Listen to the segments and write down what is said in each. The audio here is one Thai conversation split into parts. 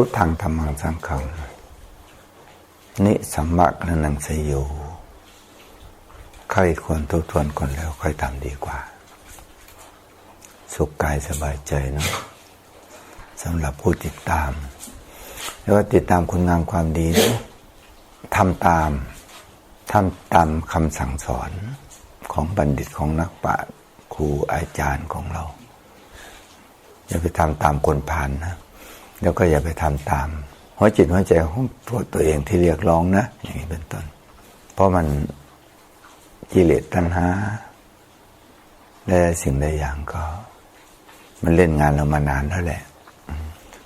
พุทธังธรรมังสังฆังนิสัมมักนังสยโยใครควรทบทวนคนแล้วค่อยทำดีกว่า สุขกายสบายใจเนาะสำหรับผู้ติดตามแล้วก็ติดตามคุณงามความดีทำตามทำตามคำสั่งสอนของบัณฑิตของนักปราชญ์ครูอาจารย์ของเรา อย่าไปทำตามคนผ่านนะ แล้วก็อย่าไปทำตามหัวจิตหัวใจของตัวตัวเองที่เรียกร้องนะ อย่างนี้เป็นต้น เพราะมันกิเลสตัณหาและสิ่งใดอย่างก็ มันเล่นงานเรามานานแล้วแหละ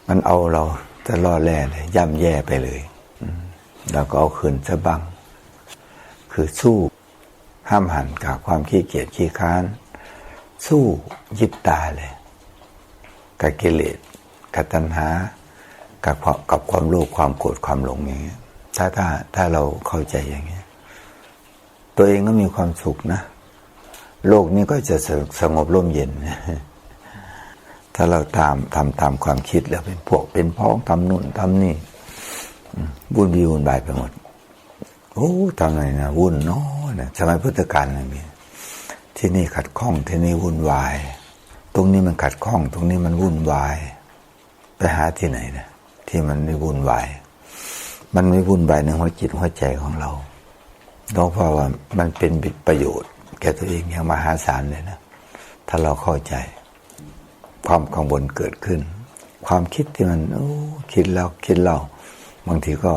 มันเอาเราจะล่อแร่เลยย่ำแย่ไปเลยแล้วก็เอาคืนซะบังคือสู้ห้ามหันกับความขี้เกียจขี้ค้าน สู้ยึดตาเลยกับกิเลส กับตัณหากับกับความโลภความโกรธความหลงอย่างเงี้ยถ้าถ้าถ้าเราเข้าใจอย่างเงี้ยตัวเองก็มีความสุขนะ โลกนี้ก็จะสงบร่มเย็น ถ้าเราตามทำตามความคิดแล้วเป็นพวกเป็นพ้องทำนู่นทำนี่วุ่นวีวุ่นวายไปหมดโอ้ทำไงนะวุ่นเนาะนะสมัยพุทธกาลนะมีที่นี่ขัดข้องที่นี่วุ่นวาย ตรงนี้มันขัดข้อง ตรงนี้มันวุ่นวาย ไปหาที่ไหนนะที่มันไม่วุ่นวาย มันไม่วุ่นวายในหัวจิตหัวใจของเราเพราะว่ามันเป็นประโยชน์ แก่ตัวเองอย่างมหาศาลเลยนะ ถ้าเราเข้าใจ ความกังวลเกิดขึ้น ความคิดที่มันโอ้คิดแล้วคิดเล่าบางทีก็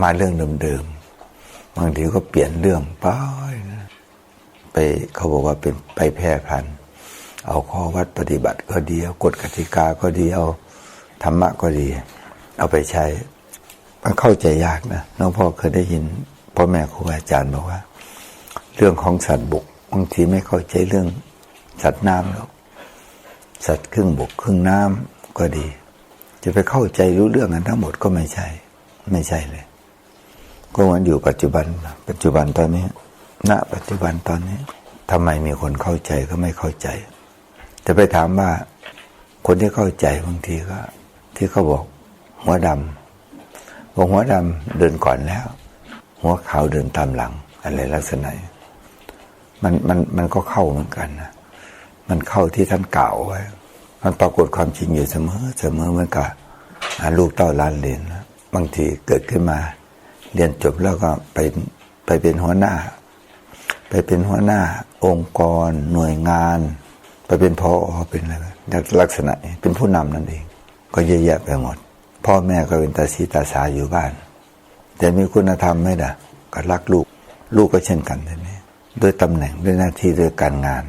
มาเรื่องเดิมๆบางทีก็เปลี่ยนเรื่องไปไปเขาบอกว่าเป็นไปแพร่พันเอาข้อวัดปฏิบัติก็ดีเอากฎกติกาก็ดีเอา ธรรมะก็ดี เอาไปใช้ มันเข้าใจยากนะน้องพ่อเคยได้ยินพ่อแม่ครูอาจารย์บอกว่า เรื่องของสัตว์บุกบางทีไม่เข้าใจเรื่องสัตว์น้ำหรอกสัตว์ครึ่งบกครึ่งน้ำก็ดี จะไปเข้าใจรู้เรื่องนั้นทั้งหมดก็ไม่ใช่ ไม่ใช่เลย ก็มันอยู่ปัจจุบัน ปัจจุบันตอนนี้ณปัจจุบันตอนนี้ทำไมมีคนเข้าใจก็ไม่เข้าใจ จะไปถามว่าคนที่เข้าใจบางทีก็ ที่เขาบอก หัวดำบอกหัวดำเดินก่อนแล้ว หัวขาวเดินตามหลัง อะไรลักษณะมันมันมันก็เข้าเหมือนกันนะมันเข้าที่ท่านกล่าวไว้ มันปรากฏความจริงอยู่เสมอเสมอเหมือนกับลูกเต้าล้านเรียนบางทีเกิดขึ้นมา เรียนจบแล้วก็ไปไปเป็นหัวหน้า ไปเป็นหัวหน้า องค์กร หน่วยงาน ไปเป็นพอเป็นอะไรลักษณะเป็นผู้นำนั่นเอง ก็เยอะแยะไปหมด พ่อแม่ก็เป็นตาสีตาสาอยู่บ้าน แต่มีคุณธรรมไหมล่ะก็รักลูก ลูกก็เช่นกันทีนี้ด้วยตำแหน่งด้วยหน้าที่ด้วยการงาน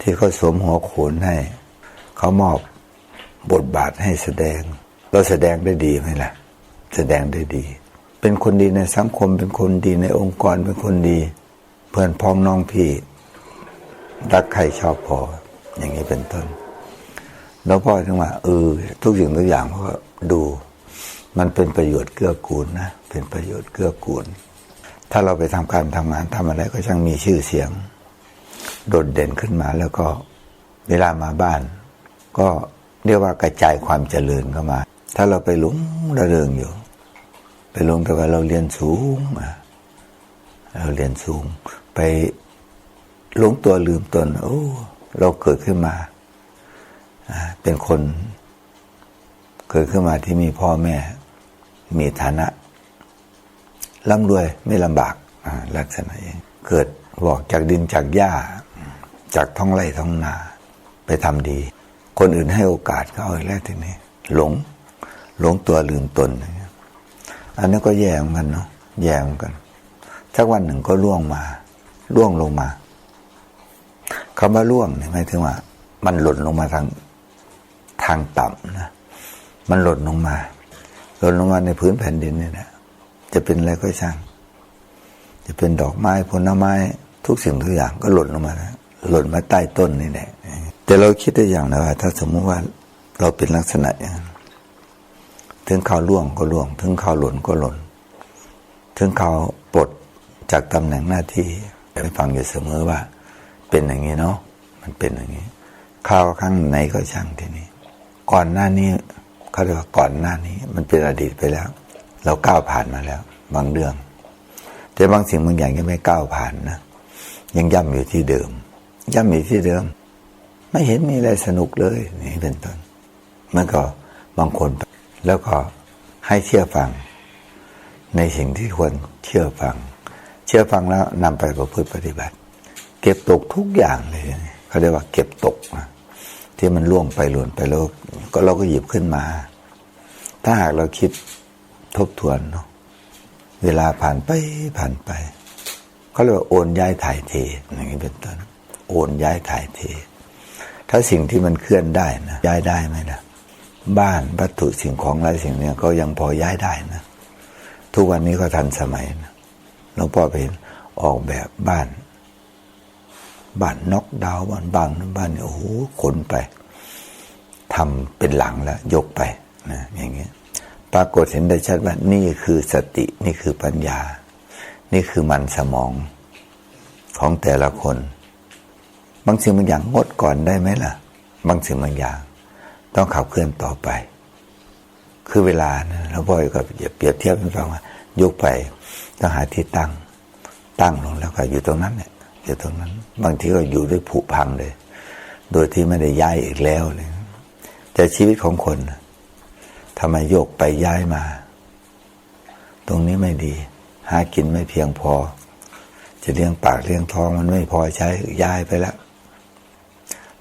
ที่เขาสวมหัวโขนให้ เขามอบบทบาทให้แสดง เราแสดงได้ดีไหมล่ะ แสดงได้ดี เป็นคนดีในสังคม เป็นคนดีในองค์กรเป็นคนดี เพื่อนพ้องน้องพี่รักใครชอบพออย่างนี้เป็นต้น แล้วพ่อถึงว่าเออทุกสิ่งทุกอย่างเพราะดู มันเป็นประโยชน์เกื้อกูลนะเป็นประโยชน์เกื้อกูล ถ้าเราไปทำการทำงานทำอะไรก็ช่างมีชื่อเสียง โดดเด่นขึ้นมาแล้วก็เวลามาบ้าน ก็เรียกว่ากระจายความเจริญเข้ามา ถ้าเราไปหลงระเริงอยู่ ไปหลงแต่ว่าเราเรียนสูงเราเรียนสูง ไปหลงตัวลืมตนโอ้เราเกิดขึ้นมา เป็นคน เกิดขึ้นมาที่มีพ่อแม่ มีฐานะร่ำรวยไม่ลำบากลักษณะเองเกิดบอกจากดินจากหญ้า จากท้องไร่ท้องนา ไปทำดี คนอื่นให้โอกาสเขาเอาแล้วทีนี้ หลง หลงตัวลืมตน อันนี้ก็แย่เหมือนกันเนาะแย่เหมือนกันสักวันหนึ่งก็ล่วงมาล่วงลงมาคำว่าล่วงนี่หมายถึงว่า มันหล่นลงมาทาง ทางต่ำนะมันหล่นลงมา หล่นลงมาในพื้นแผ่นดินนี่แหละจะเป็นอะไรก็ช่าง จะเป็นดอกไม้ผลไม้ทุกสิ่งทุกอย่างก็หล่นลงมาแล้วหล่นมาใต้ต้นนี่แหละแต่เราคิดได้อย่างนะว่า ถ้าสมมติว่าเราเป็นลักษณะอย่างถึงข่าวล่วงก็ล่วง ถึงข่าวหล่นก็หล่น ถึงข่าวปลดจากตำแหน่งหน้าที่ไปฟังอยู่เสมอว่า เป็นอย่างนี้เนาะมันเป็นอย่างนี้ข่าวข้างไหนก็ช่างทีนี้ ก่อนหน้านี้เขาเรียกว่าก่อนหน้านี้ มันเป็นอดีตไปแล้ว เราก้าวผ่านมาแล้ว บางเรื่อง แต่บางสิ่งบางอย่างยังไม่ก้าวผ่านนะยังย่ำอยู่ที่เดิม ย่ำอยู่ที่เดิม ไม่เห็นมีอะไรสนุกเลยนี่เป็นต้นมันก็บางคน แล้วก็ให้เชื่อฟัง ในสิ่งที่ควรเชื่อฟัง เชื่อฟังแล้วนำไปประพฤติปฏิบัติ เก็บตกทุกอย่างเลยเขาเรียกว่าเก็บตกนะ ที่มันล่วงไปหล่นไปแล้วก็เราก็หยิบขึ้นมา ถ้าหากเราคิดทบทวนเนาะเวลาผ่านไปผ่านไปเขาเรียกว่าโอนย้ายถ่ายเทอย่างนี้เป็นต้นโอนย้ายถ่ายเท ถ้าสิ่งที่มันเคลื่อนได้นะย้ายได้ไหมนะบ้านวัตถุสิ่งของอะไรสิ่งเนี้ยก็ยังพอย้ายได้นะ ทุกวันนี้ก็ทันสมัยนะหลวงพ่อไปเห็นออกแบบบ้าน บ้านน็อกดาวบ้านบางบ้านเนี่ยโอ้โหขนไปทำเป็นหลังแล้วยกไปนะอย่างเงี้ยปรากฏเห็นได้ชัดว่านี่คือสตินี่คือปัญญา นี่คือมันสมองของแต่ละคน บางสิ่งบางอย่างงดก่อนได้ไหมล่ะ บางสิ่งบางอย่าง ต้องขับเคลื่อนต่อไป คือเวลานะแล้วพ่อก็เปรียบเทียบให้ฟังว่า ยกไปต้องหาที่ตั้ง ตั้งลงแล้วก็อยู่ตรงนั้นเนี่ย อยู่ตรงนั้น บางทีก็อยู่ด้วยผุพังเลย โดยที่ไม่ได้ย้ายอีกแล้วเลยแต่ชีวิตของคนทำไมโยกไปย้ายมา ตรงนี้ไม่ดี หากินไม่เพียงพอ จะเลี้ยงปากเลี้ยงท้องมันไม่พอใช้ย้ายไปแล้ว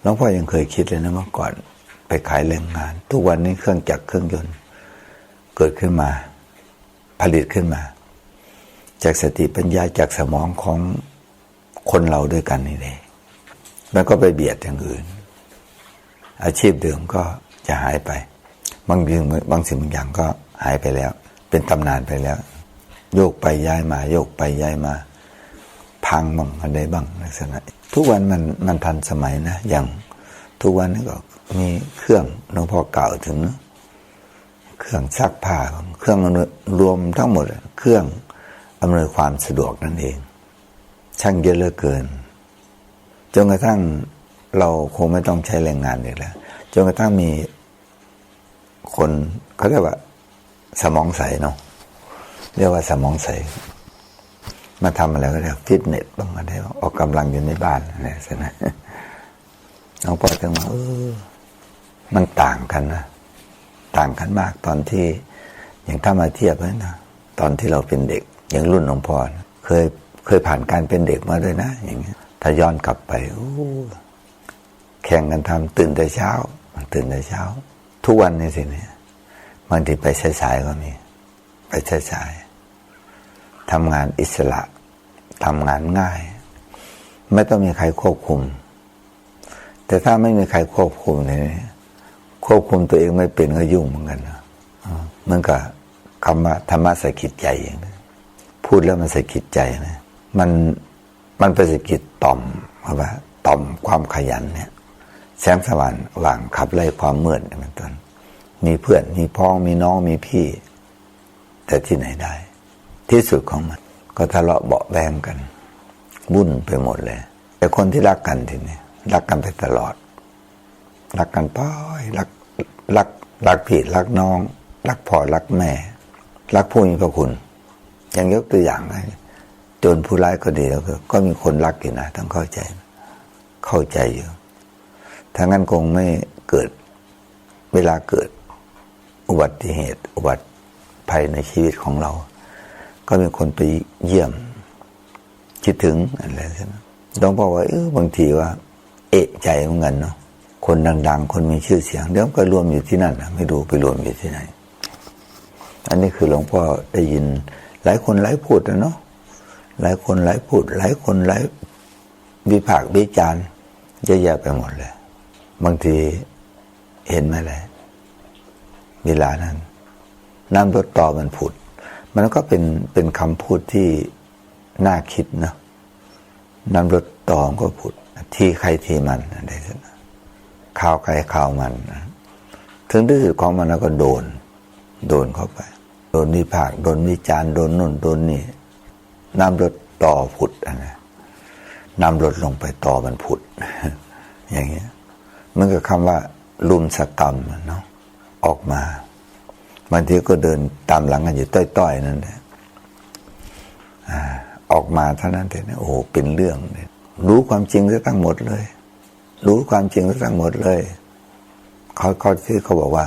หลวงพ่อยังเคยคิดเลยนะเมื่อก่อนไปขายแรงงาน ทุกวันนี้เครื่องจักรเครื่องยนต์ เกิดขึ้นมา ผลิตขึ้นมา จากสติปัญญาจากสมองของ คนเราด้วยกันนี่เองมันก็ไปเบียดอย่างอื่น อาชีพเดิมก็จะหายไป บางเรื่องบางสิ่งบางอย่างก็หายไปแล้ว เป็นตำนานไปแล้ว โยกไปย้ายมา โยกไปย้ายมา พังบ้างอะไรบ้างลักษณะทุกวันมันมันทันสมัยนะ อย่างทุกวันนี้ก็มีเครื่องหลวงพ่อเก่าถึง เครื่องซักผ้า เครื่องรวมทั้งหมด เครื่องอำนวยความสะดวกนั่นเอง ช่างเยอะเหลือเกิน จนกระทั่งเราคงไม่ต้องใช้แรงงานอีกแล้ว จนกระทั่งมีคนเขาเรียกว่า สมองใสเนาะเรียกว่าสมองใส มาทำอะไรก็เรียกฟิตเนสบ้างอะไรบ้ออกกำลังอยู่ในบ้านอะไรสินะน้องพ่อถึงมาเออมันต่างกันนะต่างกันมากตอนที่อย่างถ้ามาเทียบเลยนะตอนที่เราเป็นเด็ก อย่างรุ่นหลวงพ่อนะเคย เคยผ่านการเป็นเด็กมาด้วยนะ อย่างเงี้ยถ้าย้อนกลับไปโอ้แข่งกันทำตื่นแต่เช้า ตื่นแต่เช้า ทุกวันนี้สิเนี่ยบางทีไปสายๆก็มี ไปสายๆทำงานอิสระทำงานง่าย ไม่ต้องมีใครควบคุม แต่ถ้าไม่มีใครควบคุมเนี่ยควบคุมตัวเองไม่เป็นก็ยุ่งเหมือนกันนะเหมือนกับคำว่าธรรมะสกิดใจอย่างนี้พูดแล้วมันสกิดใจนะ มันมันเป็นสกิดต่อมว่าต่อมความขยันเนี่ยแสงสว่างว่างขับไล่ความมืดเป็นต้นมีเพื่อนมีพ้องมีน้องมีพี่ แต่ที่ไหนได้ ที่สุดของมัน ก็ทะเลาะเบาแวงกันวุ่นไปหมดเลย แต่คนที่รักกันทีนี้รักกันไปตลอด รักกันป้อยรักรักรักพี่รักน้อง รักพ่อรักแม่ รักผู้มีพระคุณ อย่างยกตัวอย่างไง จนผู้ร้ายก็ดีแล้วก็ก็มีคนรักอยู่นะต้องเข้าใจ เข้าใจอยู่ถ้างั้นคงไม่เกิดเวลาเกิดอุบัติเหตุ อุบัติภัยในชีวิตของเรา ก็มีคนไปเยี่ยม คิดถึงอะไรใช่ไหมต้องบอกว่าเออบางทีว่า เอะใจเหมือนกันเนาะคนดัง ๆ คนมีชื่อเสียงเดี๋ยวก็รวมอยู่ที่นั่นนะไม่รู้ไปรวมอยู่ที่ไหน อันนี้คือหลวงพ่อได้ยินหลายคนหลายพูดนะเนาะ หลายคนหลายพูด หลายคนหลายวิพากษ์วิจารณ์เยอะแยะไปหมดเลย บางทีเห็นไหมเลยเวลานั้นน้ำรถต่อมันผุด มันก็เป็นเป็นคำพูดที่น่าคิดนะน้ำรถต่อมก็ผุด ที่ใครที่มันอะไรสักข่าวใครข่าวมันถึงที่สุดของมันแล้วก็โดน โดนเข้าไป โดนวิพากโดนวิจารณ์โดนนุ่นโดนนี่ น้ำรถต่อผุดนะน้ำรถลงไปต่อมันผุด อย่างเงี้ยมันก็คำว่า ลุมสกรรมเนาะออกมาบางทีก็เดินตามหลังกันอยู่ต้อยๆนั่นแหละออกมาเท่านั้นเองโอ้โหเป็นเรื่องเลยรู้ความจริงซะทั้งหมดเลย รู้ความจริงซะทั้งหมดเลยเขาเขาที่เขาบอกว่า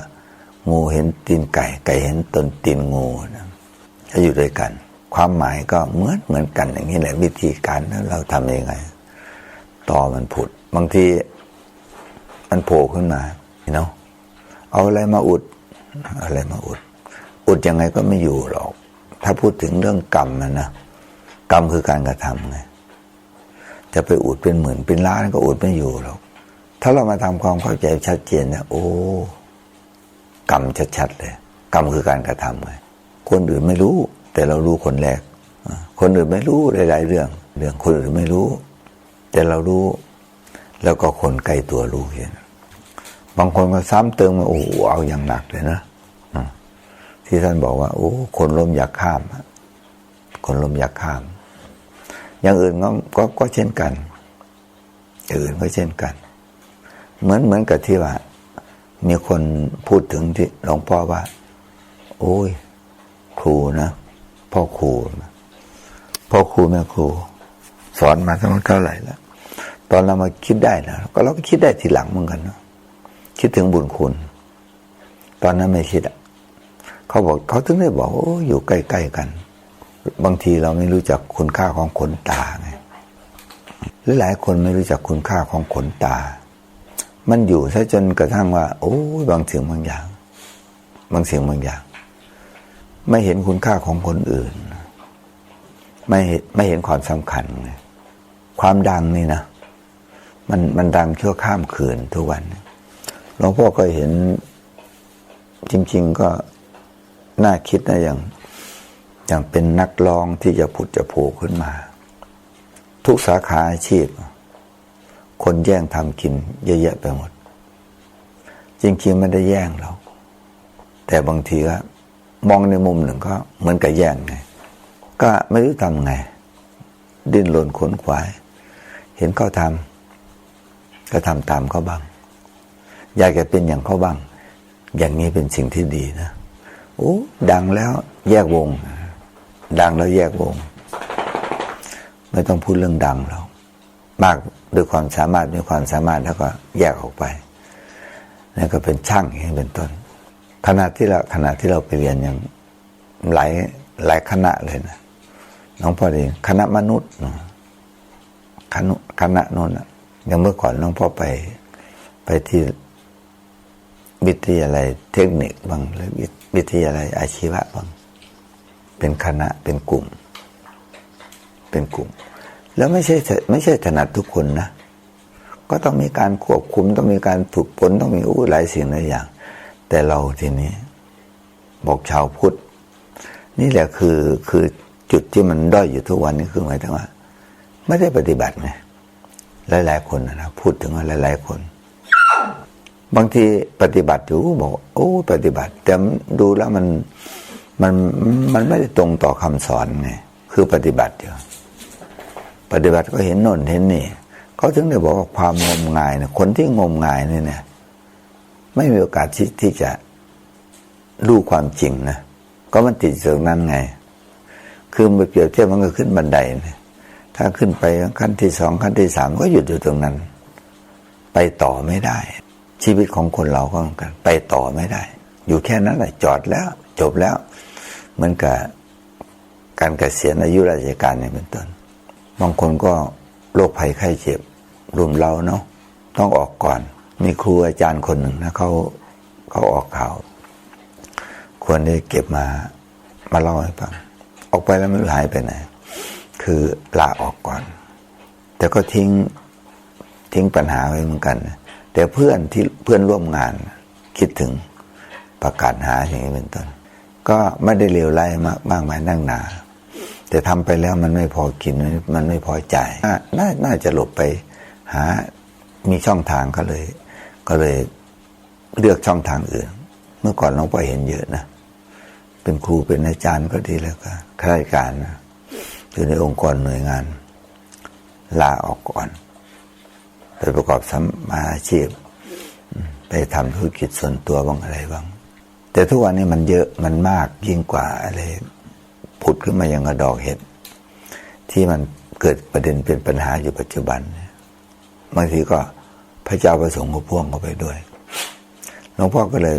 งูเห็นตีนไก่ ไก่เห็นตนตีนงูนะจะอยู่ด้วยกัน ความหมายก็เหมือนเหมือนกันอย่างนี้แหละวิธีการเราทำยังไงต่อมันผุด บางทีมันโผล่ขึ้นมาเนาะเอาอะไรมาอุด อะไรมาอุด อุดยังไงก็ไม่อยู่หรอก ถ้าพูดถึงเรื่องกรรมนะนะกรรมคือการกระทำไงจะไปอุดเป็นหมื่นเป็นล้านก็อุดไม่อยู่หรอก ถ้าเรามาทำความเข้าใจชัดเจนเนี่ยโอ้กรรมชัดๆเลย กรรมคือการกระทำไงคนอื่นไม่รู้ แต่เรารู้คนแรก คนอื่นไม่รู้หลาย ๆ เรื่อง เรื่องคนอื่นไม่รู้ แต่เรารู้ แล้วก็คนใกล้ตัวรู้เห็นบางคนก็ซ้ำเติมมาโอ้โหเอาอย่างหนักเลยนะที่ท่านบอกว่า โอ้คนล้มอยากข้าม คนล้มอยากข้าม อย่างอื่นก็ก็ก็เช่นกันอย่างอื่นก็เช่นกัน เหมือนเหมือนกับที่ว่า มีคนพูดถึงที่หลวงพ่อว่า โอ้ย ครูนะ พ่อครูพ่อครูแม่ครู สอนมาตั้งเท่าไหร่แล้วตอนเรามาคิดได้นะก็เราก็คิดได้ทีหลังเหมือนกันนะคิดถึงบุญคุณ ตอนนั้นไม่คิดอะเขาบอกเขาถึงได้บอกออยู่ใกล้ๆกัน บางทีเราไม่รู้จักคุณค่าของขนตาไงหรือหลายคนไม่รู้จักคุณค่าของขนตา มันอยู่ซะจนกระทั่งว่า โอ้บางสิ่งบางอย่าง บางสิ่งบางอย่าง ไม่เห็นคุณค่าของคนอื่น ไม่ไม่เห็นความสำคัญ ความดังนี่นะมันมันดังชั่วข้ามคืนทุกวันหลวงพ่อก็เห็นจริง ๆก็น่าคิดนะอย่าง อย่างเป็นนักร้องที่จะผุดจะโผล่ขึ้นมา ทุกสาขาอาชีพ คนแย่งทำกิน เยอะแยะไปหมด จริง ๆ ไม่ได้แย่งหรอกแต่บางทีก็ มองในมุมหนึ่งก็เหมือนกับแย่งไง ก็ไม่รู้ทำไง ดิ้นรนขนขวาย เห็นเขาทำก็ทำตามเขาบ้าง อยากจะเป็นอย่างเขาบ้าง อย่างนี้เป็นสิ่งที่ดีนะโอ้ดังแล้วแยกวง ดังแล้วแยกวง ไม่ต้องพูดเรื่องดังแล้ว มากด้วยความสามารถมีความสามารถแล้วก็แยกออกไปนั่นก็เป็นช่างอย่างเป็นต้น ขณะที่เราขณะที่เราไปเรียนอย่างหลายหลายคณะเลยนะน้องพ่อเองคณะมนุษย์คณะคณะนนท์อย่างเมื่อก่อนน้องพ่อไปไปที่วิทยาลัยเทคนิคบางหรือวิทยาลัยอาชีวะบางเป็นคณะเป็นกลุ่ม เป็นกลุ่ม แล้วไม่ใช่ไม่ใช่ถนัดทุกคนนะ ก็ต้องมีการควบคุมต้องมีการฝึกฝนต้องมีอู้หลายสิ่งหลายอย่าง แต่เราทีนี้ บอกชาวพุทธ นี่แหละคือคือจุดที่มันด้อยอยู่ทุกวันนี้คือหมายถึงว่า ไม่ได้ปฏิบัติไงหลาย ๆ คนนะพูดถึงว่าหลาย ๆ คน บางทีปฏิบัติอยู่บอก โอ้ ปฏิบัติ แต่ดูแล้วมันมันมันไม่ได้ตรงต่อคำสอนไงคือปฏิบัติอยู่ปฏิบัติก็เห็นโน่นเห็นนี่เขาถึงได้บอกว่าความงมงายเนี่ยคนที่งมงายนี่เนี่ย ไม่มีโอกาสที่ที่จะรู้ความจริงนะก็มันติดเสงนั้นไง คือมาเปรียบเทียบมันก็ขึ้นบันไดนะถ้าขึ้นไปขั้นที่สองขั้นที่สามก็หยุดอยู่ตรงนั้น ไปต่อไม่ได้ ชีวิตของคนเราก็เหมือนกัน ไปต่อไม่ได้ อยู่แค่นั้นแหละจอดแล้ว จบแล้ว เหมือนกับการเกษียณอายุราชการเนี่ยเป็นต้นบางคนก็โรคภัยไข้เจ็บรุมเราเนาะต้องออกก่อน มีครูอาจารย์คนหนึ่งนะเขาเขาออกข่าวควรได้เก็บมามาเล่าให้ฟังออกไปแล้วไม่รู้หายไปไหนคือลาออกก่อน แต่ก็ทิ้งทิ้งปัญหาไว้เหมือนกัน แต่เพื่อนที่เพื่อนร่วมงานคิดถึงประกาศหาอย่างนี้เป็นต้นก็ไม่ได้เลวไล่มากมากมายนั่งหนา แต่ทำไปแล้วมันไม่พอกินมันไม่พอใจน่าน่าจะหลบไปหามีช่องทางก็เลย ก็เลยเลือกช่องทางอื่น เมื่อก่อนน้องปอเห็นเยอะนะ เป็นครูเป็นอาจารย์ก็ดีแล้วก็ข้าราชการนะอยู่ในองค์กรหน่วยงาน ลาออกก่อน ไปประกอบสมาอาชีพ ไปทำธุรกิจส่วนตัวบ้างอะไรบ้าง แต่ทุกวันนี้มันเยอะมันมากยิ่งกว่าอะไรผุดขึ้นมาอย่างกระดอกเห็ดที่มันเกิดประเด็นเป็นปัญหาอยู่ปัจจุบันบางทีก็ พระเจ้าประสงค์ก็พ่วงเข้าไปด้วยหลวงพ่อก็เลย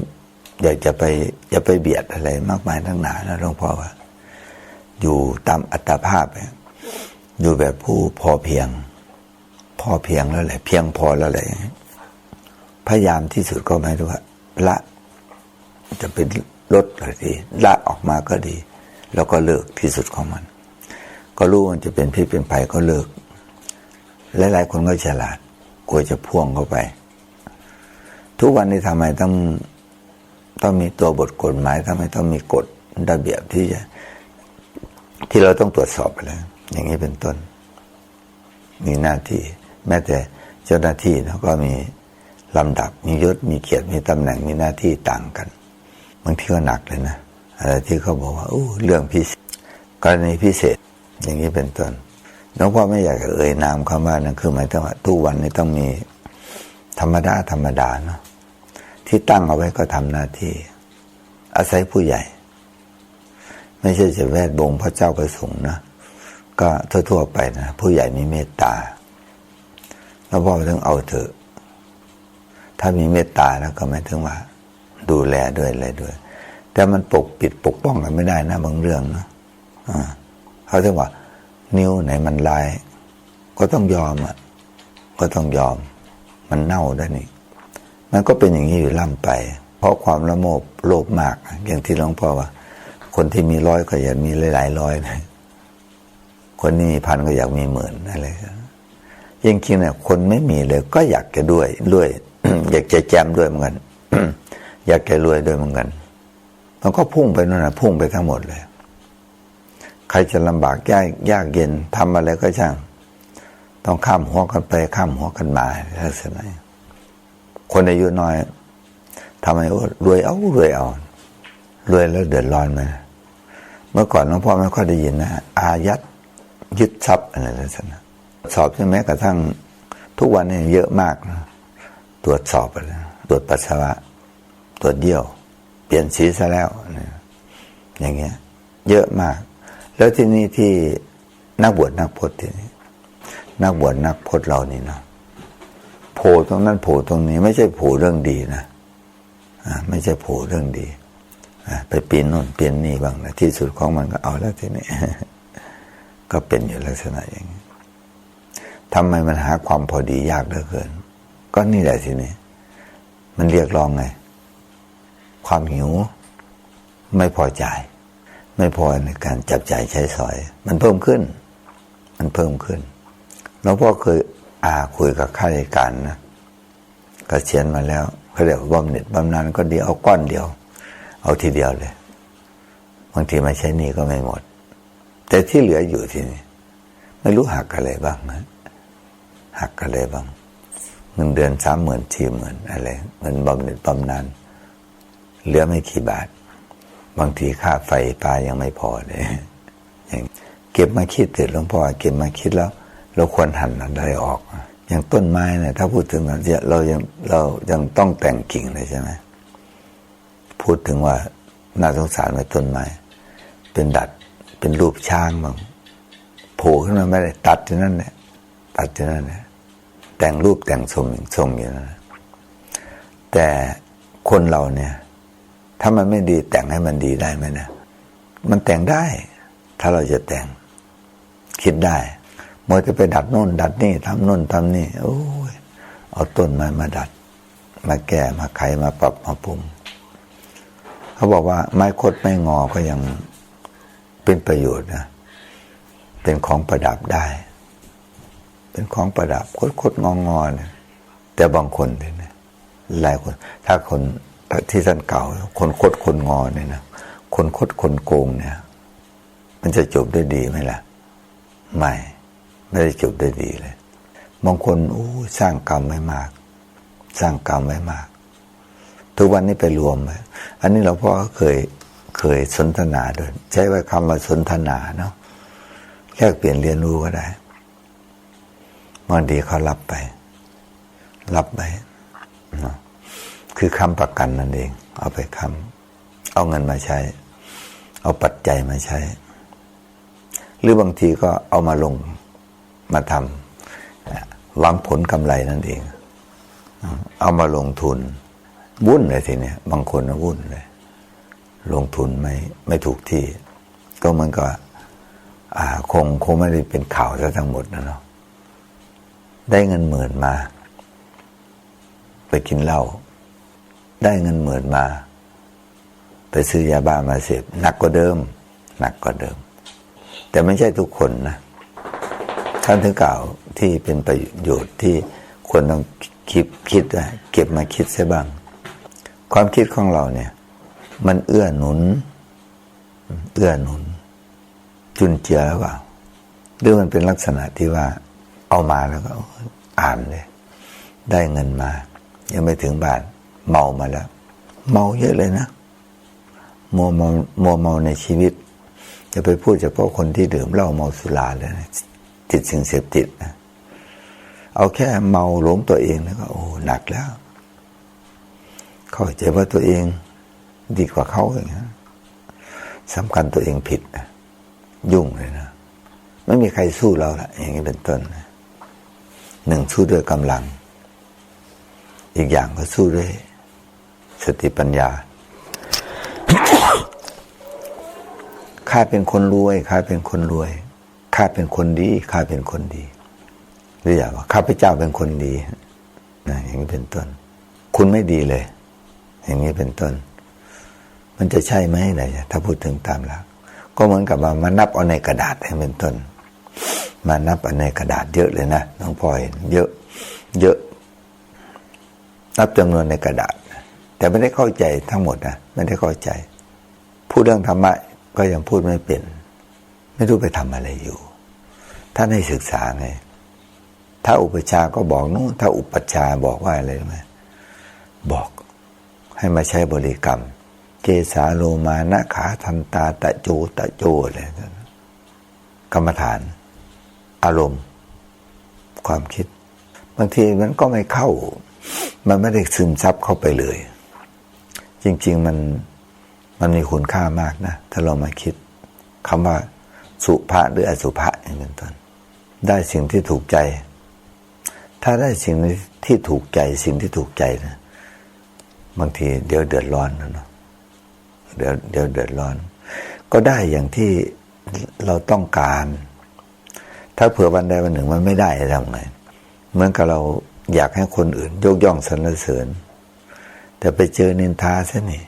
อยากจะไปอย่าไปเบียดอะไรมากมายทั้งหนานะหลวงพ่อว่า อยู่ตามอัตภาพอยู่แบบผู้พอเพียง พอเพียงแล้วแหละ เพียงพอแล้วแหละพยายามที่สุดก็หมายถึงว่า ละ จะเป็นลดก็ดีละออกมาก็ดี แล้วก็เลิกที่สุดของมัน ก็รู้มันจะเป็นพิษเป็นภัยก็เลิกหลายๆคนก็ฉลาด กลัวจะพ่วงเข้าไป ทุกวันนี้ทำไมต้องต้องมีตัวบทกฎหมายทำไมต้องมีกฎระเบียบที่จะที่เราต้องตรวจสอบไปแล้ว อย่างนี้เป็นต้น มีหน้าที่ แม้แต่เจ้าหน้าที่เขาก็มีลำดับมียศมีเกียรติมีตำแหน่งมีหน้าที่ต่างกันบางทีก็หนักเลยนะอะไรที่เขาบอกว่าอ้เรื่องพิเศษกรณีพิเศษ อย่างนี้เป็นต้น หลวงพ่อไม่อยากเอ่ยนามคำว่านั่นคือหมายถึงว่าทุกวันนี้ต้องมีธรรมดาธรรมดาเนาะที่ตั้งเอาไว้ก็ทำหน้าที่ อาศัยผู้ใหญ่ ไม่ใช่จะแวดวงพระเจ้าประสงค์นะก็ทั่วๆไปนะผู้ใหญ่มีเมตตาแล้วพ่อต้องเอาเถอะ ถ้ามีเมตตาแล้วก็ไม่ถึงว่า ดูแลด้วยอะไรด้วย แต่มันปกปิดปกป้องกันไม่ได้นะบางเรื่องนะเขาถึงว่า นิ้วไหนมันลาย ก็ต้องยอมอะ ก็ต้องยอม มันเน่าได้นี่ มันก็เป็นอย่างนี้อยู่ล่ำไป เพราะความละโมบโลภมาก อย่างที่หลวงพ่อว่า คนที่มีร้อยก็อยากมีหลายร้อยนะคนที่มีพันก็อยากมีหมื่นอะไรจริงๆเนี่ยคนไม่มีเลย ก็อยากจะด้วยด้วย อยากจะแจมด้วยเหมือนกันอยากจะรวยด้วยเหมือนกัน มันก็พุ่งไปนั่นนะพุ่งไปทั้งหมดเลย รจะลำบากยากยากเย็นทำอะไรก็ช่าง ต้องข้ามหัวกันไปข้ามหัวกันมาลักษณะคนอายุน้อยทำไมรวยเอารวยเอารวยแล้วเดือดร้อนไหมเมื่อก่อนหลวงพ่อไม่ค่อยได้ยินนะอายัดยึดทรัพย์อะไรลักษณะสอบใช่ไหมกระทั่งทุกวันนี้เยอะมากนะตรวจสอบอะไรตรวจปัสสาวะ ตรวจเยี่ยว เปลี่ยนสีซะแล้วอย่างเงี้ย เยอะมาก แล้วที่นี่ที่นักบวชนักพจน์ที่นี่นักบวชนักพจน์เรานี่นะโผล่ตรงนั้นโผล่ตรงนี้ ไม่ใช่โผล่เรื่องดีนะอ่าไม่ใช่โผล่เรื่องดีอ่าไปปีนโน่นเปลี่ยนนี่บ้างนะที่สุดของมันก็เอาแล้วทีนี้ก็เป็นอยู่ลักษณะอย่างนี้ทำไมมันหาความพอดียากเหลือเกิน ก็นี่แหละทีนี้มันเรียกร้องไง ความหิวไม่พอใจ ไม่พอในการจับจ่ายใช้สอย มันเพิ่มขึ้น มันเพิ่มขึ้นแล้วพ่อเคยอาคุยกับข้าราชการนะกเกษียณมาแล้วเขาเรียกว่าบำเหน็จบำนาญก็เดียวเอาก้อนเดียว เอาทีเดียวเลยบางทีมาใช้หนี่ก็ไม่หมด แต่ที่เหลืออยู่ที่นี่ไม่รู้หักอะไรบ้างนะหักอะไรบ้างเงินเดือนสามหมื่นสี่หมื่นอะไรเงินบำเหน็จบำนาญเหลือไม่กี่บาท บางทีค่าไฟปลายังไม่พอเลยอย่างเก็บมาคิดเถิดหลวงพ่อเก็บมาคิดแล้ว เราควรหันอะไรออก อย่างต้นไม้เนี่ยถ้าพูดถึงเรายังเรายังต้องแต่งกิ่งเลยใช่ไหมพูดถึงว่าน่าสงสารไว้ต้นไม้ เป็นดัดเป็นรูปช้างบางโผล่ขึ้นมาไม่ได้ตัดที่นั่นเนี่ยตัดที่นั่นเนี่ยแต่งรูปแต่งทรงทรงอยู่นั้นแต่คนเราเนี่ย ถ้ามันไม่ดีแต่งให้มันดีได้ไหมนะ มันแต่งได้ ถ้าเราจะแต่ง คิดได้มอจะไปดัดโน่น ดัดนี่ทำโน่นทำนี่โอ้ยเอาต้นไม้มาดัด มาแก้มาไขมาปรับมาปรุงเขาบอกว่า ไม้คดไม้งอก็ยังเป็นประโยชน์นะ เป็นของประดับได้ เป็นของประดับคดคดงองอเนี่ยแต่บางคนเนี่ยหลายคน ถ้าคน ที่ท่านเก่า คนคดคนงอเนี่ยนะคนคดคนโกงเนี่ย มันจะจบได้ดีไหมล่ะ ไม่ ไม่ได้จบได้ดีเลยบางคนอู้สร้างกรรมไม่มาก สร้างกรรมไม่มาก ทุกวันนี้ไปรวมไว้อันนี้เราพ่อเคยเคยสนทนาด้วย ใช้ว่าคำว่าสนทนาเนาะแลกเปลี่ยนเรียนรู้ก็ได้บางทีเขารับไป รับไป คือคำประกันนั่นเอง เอาไปคำเอาเงินมาใช้ เอาปัจจัยมาใช้ หรือบางทีก็เอามาลงมาทำหวังผลกำไรนั่นเอง เอามาลงทุน วุ่นเลยทีเนี้ยบางคนนะวุ่นเลย ลงทุนไม่ไม่ถูกที่ ก็มันก็คงคงไม่ได้เป็นข่าวซะทั้งหมดนะเนาะได้เงินหมื่นมา ไปกินเหล้า ได้เงินหมื่นมา ไปซื้อยาบ้ามาเสพหนักกว่าเดิม หนักกว่าเดิม แต่ไม่ใช่ทุกคนนะท่านถึงกล่าวที่เป็นประโยชน์ที่ควรต้องคิดคิดไว้เก็บมาคิดเสียบ้าง ความคิดของเราเนี่ย มันเอื้อหนุน เอื้อหนุน จุนเจือหรือเปล่าหรือมันเป็นลักษณะที่ว่าเอามาแล้วก็อ่านเลย ได้เงินมา ยังไม่ถึงบาท เมามาแล้ว เมาเยอะเลยนะมัวเมามัวเมาในชีวิต จะไปพูดเฉพาะคนที่ดื่มเหล้าเมาสุราเลยนะติดสิ่งเสพติดนะเอาแค่เมาหลงตัวเองแล้วก็โอ้หนักแล้ว เข้าใจว่าตัวเองดีกว่าเขาอย่างนี้สำคัญตัวเองผิดนะยุ่งเลยนะ ไม่มีใครสู้เราละอย่างนี้เป็นต้นนะหนึ่งสู้ด้วยกำลัง อีกอย่างก็สู้ด้วย สติปัญญา ข้าเป็นคนรวย ข้าเป็นคนรวย ข้าเป็นคนดี ข้าเป็นคนดีหรืออย่างว่าข้าพเจ้าเป็นคนดีนะอย่างนี้เป็นต้น คุณไม่ดีเลย อย่างนี้เป็นต้น มันจะใช่ไหมอะไรถ้าพูดถึงตามหลักก็เหมือนกับว่ามานับเอาในกระดาษอย่างเป็นต้น มานับเอาในกระดาษเยอะเลยนะน้องพลอยเยอะ เยอะนับจำนวนในกระดาษ แต่ไม่ได้เข้าใจทั้งหมดนะไม่ได้เข้าใจ พูดเรื่องธรรมะก็ยังพูดไม่เป็น ไม่รู้ไปทำอะไรอยู่ ท่านให้ศึกษาไง ถ้าอุปชาก็บอกนู้นถ้าอุปชาบอกว่าอะไรไหมบอกให้มาใช้บริกรรม เกสาโลมานะขาทันตาตะโจตะโจอะไรกรรมฐาน อารมณ์ ความคิด บางทีมันก็ไม่เข้า มันไม่ได้ซึมซับเข้าไปเลย จริง ๆ มันมันมีคุณค่ามากนะ ถ้าเรามาคิดคำว่าสุภะหรืออสุภะอย่างเป็นต้นได้สิ่งที่ถูกใจ ถ้าได้สิ่งที่ถูกใจสิ่งที่ถูกใจนะบางทีเดี๋ยวเดือดร้อนนะเนาะเดี๋ยวเดี๋ยวเดือดร้อน ก็ได้อย่างที่เราต้องการ ถ้าเผื่อวันใดวันหนึ่งมันไม่ได้ทำไงเหมือนกับเราอยากให้คนอื่น ยกย่องสรรเสริญ แต่ไปเจอนินทาซะนี่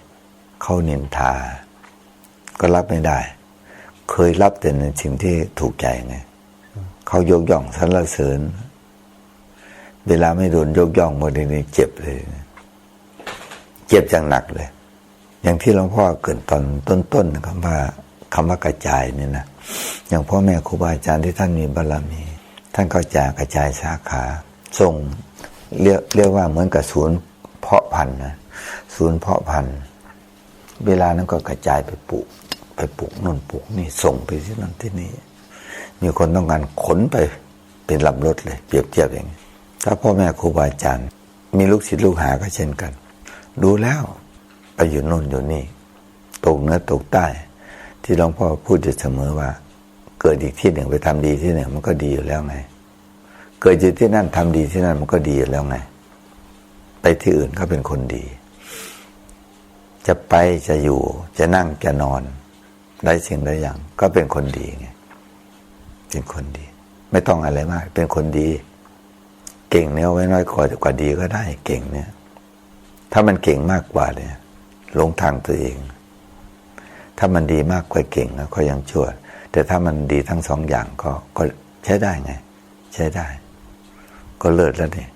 เขานินทา ก็รับไม่ได้ เคยรับแต่ในสิ่งที่ถูกใจไงเขายกย่องสรรเสริญ เวลาไม่โดนยกย่องโมเดลนี้เจ็บเลย เจ็บจังหนักเลย อย่างที่หลวงพ่อเกิดตอนต้นๆคำว่าคำว่ากระจายเนี่ยนะอย่างพ่อแม่ครูบาอาจารย์ที่ท่านมีบารรมี ท่านก็จะกระจายสาขาส่งเรียกเรียกว่าเหมือนกับศูนย์เพาะพันธุ์นะ ศูนย์เพาะพันธุ์ เวลานั้นก็กระจายไปปลูก ไปปลูกนู่นปลูกนี่ส่งไปที่นั่นที่นี่ มีคนต้องการขนไปเป็นลำรถเลย เปรียบเทียบอย่างนี้ถ้าพ่อแม่ครูบาอาจารย์ มีลูกศิษย์ลูกหาก็เช่นกัน ดูแล้วไปอยู่นู่นอยู่นี่ ตกเหนือตกใต้ ที่หลวงพ่อพูดอยู่เสมอว่า เกิดอีกที่หนึ่งไปทำดีที่หนึ่งมันก็ดีอยู่แล้วไง เกิดอยู่ที่นั่นทำดีที่นั่นมันก็ดีอยู่แล้วไง ไปที่อื่นก็เป็นคนดี จะไปจะอยู่ จะนั่งจะนอน ได้สิ่งใดอย่าง ก็เป็นคนดีไงเป็นคนดี ไม่ต้องอะไรมาก เป็นคนดี เก่งเนี่ยไว้น้อยกว่ากว่าดีก็ได้ เก่งเนี่ย ถ้ามันเก่งมากกว่าเนี่ยหลงทางตัวเอง ถ้ามันดีมากกว่าเก่งก็ยังชั่วแต่ถ้ามันดีทั้งสองอย่างก็ก็ใช้ได้ไง ใช้ได้ ก็เลิศแล้วเนี่ย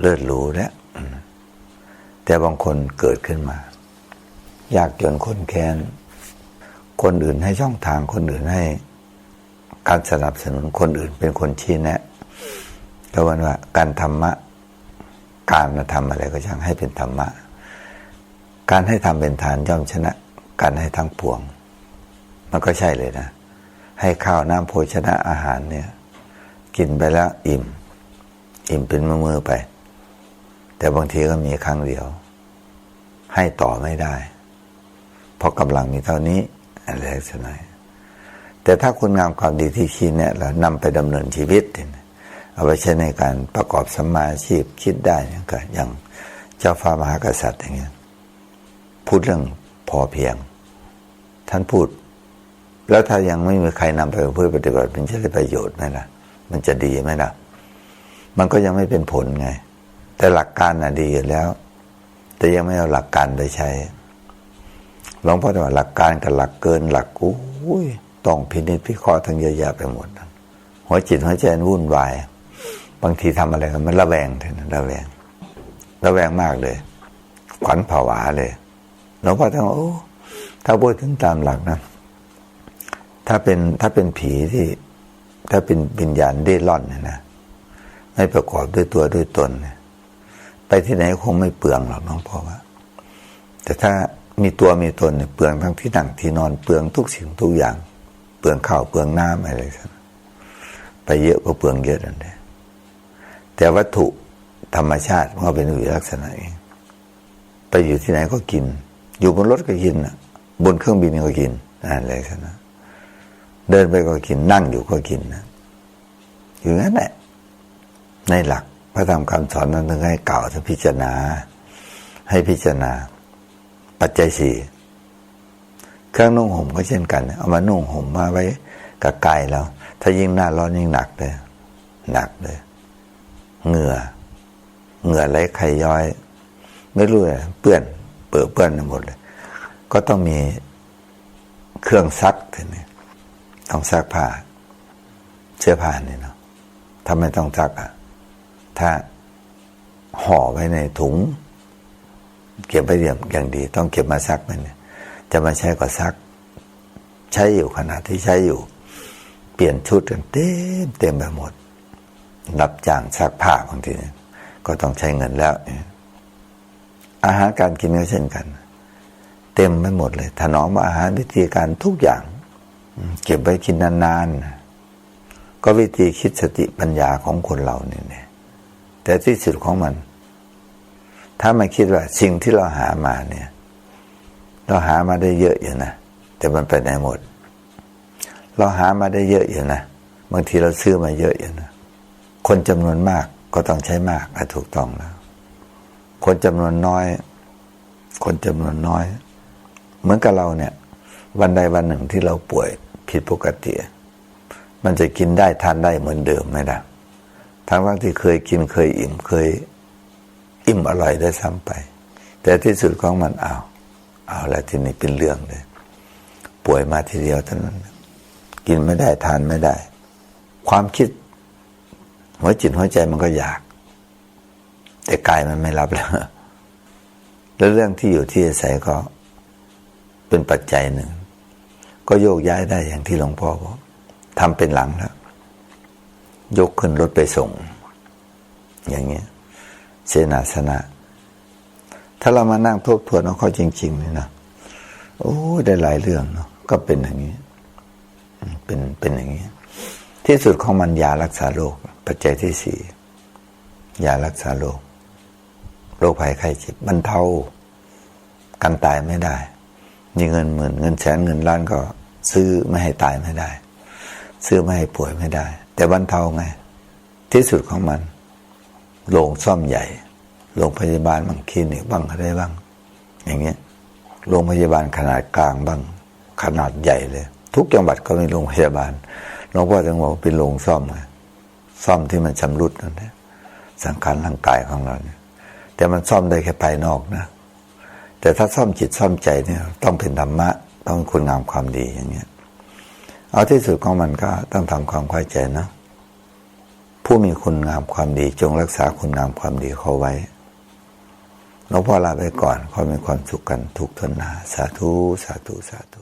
เลิศหรูแล้วแต่บางคนเกิดขึ้นมา ยากจนคนแค้น คนอื่นให้ช่องทางคนอื่นให้ การสนับสนุนคนอื่นเป็นคนชี้แนะก็วันว่า การธรรมะ การมาทำอะไรก็ช่างให้เป็นธรรมะ การให้ทำเป็นฐานย่อมชนะ การให้ทั้งปวง มันก็ใช่เลยนะ ให้ข้าวน้ำโภชนะอาหารเนี่ย กินไปแล้วอิ่ม อิ่มเป็นมือๆไป แต่บางทีก็มีครั้งเดียว ให้ต่อไม่ได้ เพราะกำลังมีเท่านี้อะไรสักหน่อยแต่ถ้าคุณงามความดีที่คิดเนี่ยเรานำไปดำเนินชีวิต เอาไปใช้ในการประกอบสมาชีพคิดได้ก็อย่างเจ้าฟ้ามหากษัตริย์อย่างเงี้ยพูดเรื่องพอเพียง ท่านพูด แล้วถ้ายังไม่มีใครนำไปเพื่อปฏิบัติเป็นจะได้ประโยชน์ไหมล่ะ มันจะดีไหมล่ะ มันก็ยังไม่เป็นผลไง แต่หลักการน่ะดีอยู่แล้ว แต่ยังไม่เอาหลักการไปใช้ หลวงพ่อจะว่าหลักการกับหลักเกินหลักกู้ยต้องพินิจพิเคราะห์ทั้งเยอะแยะไปหมดหัวจิตหัวใจวุ่นวาย บางทีทำอะไรกันมันระแวงเท่านั้นระแวงระแวงมากเลย ขวัญผวาเลยหลวงพ่อท่านโอ้ถ้าพูดถึงตามหลักนะถ้าเป็นถ้าเป็นผีที่ ถ้าเป็นวิญญาณเด้ร่อนเนี่ยนะไม่ประกอบด้วยตัวด้วยตนเนี่ยไปที่ไหนคงไม่เปลืองหรอกน้องพ่อว่าแต่ถ้า มีตัวมีตนเนี่ยเปลืองทั้งที่นั่งที่นอนเปลืองทุกสิ่งทุกอย่าง เปลืองข้าวเปลืองน้ำอะไรสักไปเยอะก็เปลืองเยอะนั่นแหละแต่วัตถุธรรมชาติมันก็เป็นอยู่ลักษณะเองไปอยู่ที่ไหนก็กิน อยู่บนรถก็กินบนเครื่องบินก็กินอะไรสักนะเดินไปก็กินนั่งอยู่ก็กินนะอยู่งั้นแหละในหลักพระธรรมคำสอนนั้นถึงให้กล่าวถึงพิจารณา ให้พิจารณา ปัจจัยสี่เครื่องนุ่งห่มก็เช่นกัน เอามานุ่งห่มมาไว้กับกายเรา ถ้ายิ่งหน้าร้อนยิ่งหนักเลยหนักเลยเหงื่อ เหงื่อไหลไขย้อย ไม่รู้เลยเปื้อน เปื้อนเปื้อนหมดเลย ก็ต้องมีเครื่องซักทีนี้ต้องซักผ้า เสื้อผ้านี่เนาะถ้าไมต้องซักอะ ถ้าห่อไว้ในถุง เก็บไว้อย่างดี ต้องเก็บมาซักมันจะมาใช้ก็ซัก ใช้อยู่ขณะที่ใช้อยู่ เปลี่ยนชุดกันเต็มเต็มไปหมด รับจ้างซักผ้าบางทีก็ต้องใช้เงินแล้ว อาหารการกินก็เช่นกัน เต็มไปหมดเลย ถนอมอาหารวิธีการทุกอย่าง เก็บไว้กินนานๆก็วิธีคิดสติปัญญาของคนเราเนี่ยแต่ที่สุดของมัน ถ้ามันคิดว่าสิ่งที่เราหามาเนี่ย เราหามาได้เยอะอยู่นะ แต่มันไปไหนหมด เราหามาได้เยอะอยู่นะ บางทีเราซื้อมาเยอะอยู่นะ คนจำนวนมากก็ต้องใช้มากถูกต้องแล้ว คนจำนวนน้อย คนจำนวนน้อย เหมือนกับเราเนี่ย วันใดวันหนึ่งที่เราป่วยผิดปกติ มันจะกินได้ทานได้เหมือนเดิมไหมล่ะทั้งที่เคยกินเคยอิ่มเคย อิ่มอร่อยได้ซ้ำไป แต่ที่สุดของมันเอาเอาแล้วทีนี้เป็นเรื่องเลย ป่วยมาทีเดียวเท่านั้น กินไม่ได้ทานไม่ได้ ความคิด หัวจิตหัวใจมันก็อยาก แต่กายมันไม่รับแล้ว แล้วเรื่องที่อยู่ที่อาศัยก็เป็นปัจจัยหนึ่ง ก็โยกย้ายได้อย่างที่หลวงพ่อบอกทำเป็นหลังแล้วยกขึ้นรถไปส่ง อย่างเงี้ย เสนาสนะ ถ้าเรามานั่งทบทวนเอาข้อจริงๆเลยนะโอ้ได้หลายเรื่องเนาะก็เป็นอย่างนี้ เป็นเป็นอย่างนี้ ที่สุดของมันยารักษาโรคปัจจัยที่สี่ยารักษาโรคโรคภัยไข้เจ็บบรรเทากันตายไม่ได้ มีเงินหมื่นเงินแสนเงินล้านก็ ซื้อไม่ให้ตายไม่ได้ ซื้อไม่ให้ป่วยไม่ได้ แต่บรรเทาไง ที่สุดของมัน โรงซ่อมใหญ่ โรงพยาบาลบางคลินิกบ้างอะไรบ้าง อย่างเงี้ย โรงพยาบาลขนาดกลางบ้าง ขนาดใหญ่เลย ทุกจังหวัดก็มีโรงพยาบาลหลวงพ่อจึงบอกเป็นโรงซ่อมไงซ่อมที่มันชำรุดนั่นแหละสังขารร่างกายของเราเนี่ย แต่มันซ่อมได้แค่ภายนอกนะ แต่ถ้าซ่อมจิตซ่อมใจเนี่ย ต้องเป็นธรรมะ ต้องคุณงามความดีอย่างเงี้ย เอาที่สุดของมันก็ต้องทำความเข้าใจนะ ผู้มีคุณงามความดีจงรักษาคุณงามความดีเขาไว้หลวงพ่อลาไปก่อนขอมีความสุขกันทุกทนาสาธุ สาธุ สาธุ